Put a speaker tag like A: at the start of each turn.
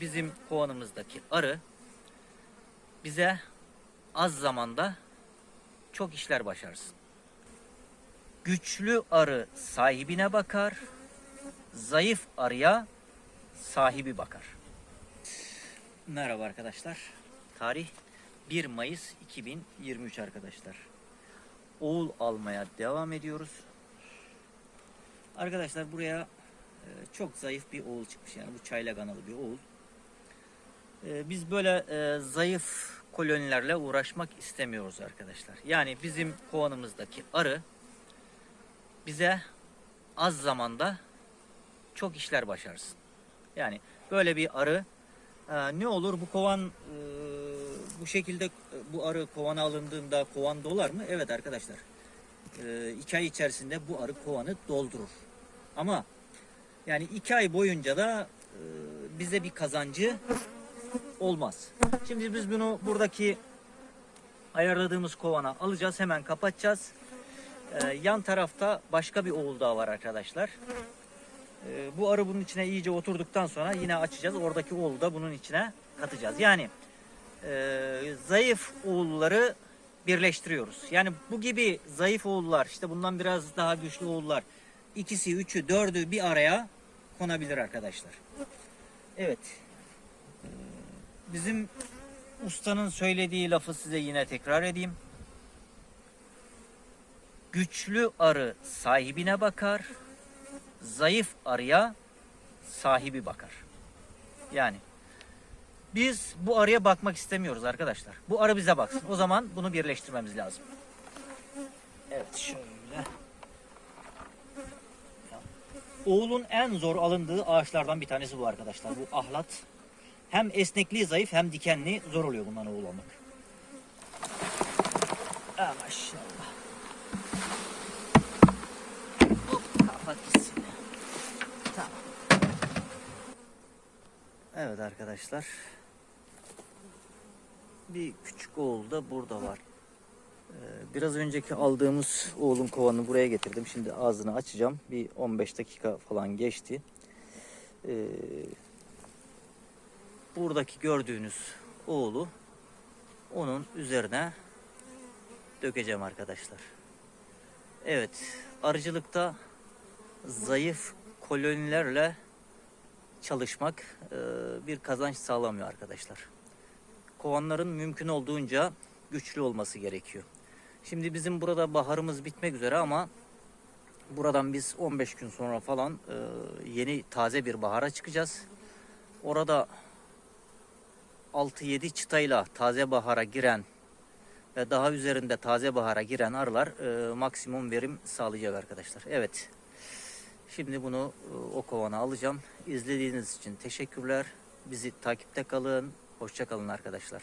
A: bizim kovanımızdaki arı bize az zamanda çok işler başarsın. Güçlü arı sahibine bakar, zayıf arıya sahibi bakar. Merhaba arkadaşlar. Tarih 1 Mayıs 2023 arkadaşlar. Oğul almaya devam ediyoruz. Arkadaşlar buraya e, çok zayıf bir oğul çıkmış. Yani bu çaylak analı bir oğul. E, Biz böyle e, zayıf kolonilerle uğraşmak istemiyoruz arkadaşlar. Yani bizim kovanımızdaki arı bize az zamanda çok işler başarsın. Yani böyle bir arı e, ne olur bu kovan e, bu şekilde bu arı kovana alındığında kovan dolar mı? Evet arkadaşlar. İki ay içerisinde bu arı kovanı doldurur. Ama yani iki ay boyunca da bize bir kazancı olmaz. Şimdi biz bunu buradaki ayarladığımız kovana alacağız. Hemen kapatacağız. E, yan tarafta başka bir oğul daha var arkadaşlar. E, bu arı bunun içine iyice oturduktan sonra yine açacağız. Oradaki oğlu da bunun içine katacağız. Yani e, zayıf oğulları birleştiriyoruz. Yani bu gibi zayıf oğullar işte bundan biraz daha güçlü oğullar ikisi, üçü, dördü bir araya konabilir arkadaşlar. Evet. Bizim ustanın söylediği lafı size yine tekrar edeyim. Güçlü arı sahibine bakar, zayıf arıya sahibi bakar. Yani biz bu arıya bakmak istemiyoruz arkadaşlar. Bu arı bize baksın. O zaman bunu birleştirmemiz lazım. Evet şöyle. Oğulun en zor alındığı ağaçlardan bir tanesi bu arkadaşlar. Bu ahlat. Hem esnekliği zayıf hem dikenli zor oluyor bundan oğul almak. Ha, maşallah. Kapat gitsin. Tamam. Evet arkadaşlar. Bir küçük oğul da burada var. Ee, Biraz önceki aldığımız oğlun kovanını buraya getirdim. Şimdi ağzını açacağım. Bir 15 dakika falan geçti. Ee, buradaki gördüğünüz oğlu onun üzerine dökeceğim arkadaşlar. Evet, arıcılıkta zayıf kolonilerle çalışmak e, bir kazanç sağlamıyor arkadaşlar. Kovanların mümkün olduğunca güçlü olması gerekiyor. Şimdi bizim burada baharımız bitmek üzere ama buradan biz 15 gün sonra falan e, yeni taze bir bahara çıkacağız. Orada 6-7 çıtayla taze bahara giren ve daha üzerinde taze bahara giren arılar e, maksimum verim sağlayacak arkadaşlar. Evet. Şimdi bunu e, o kovana alacağım. İzlediğiniz için teşekkürler. Bizi takipte kalın. Hoşça kalın arkadaşlar.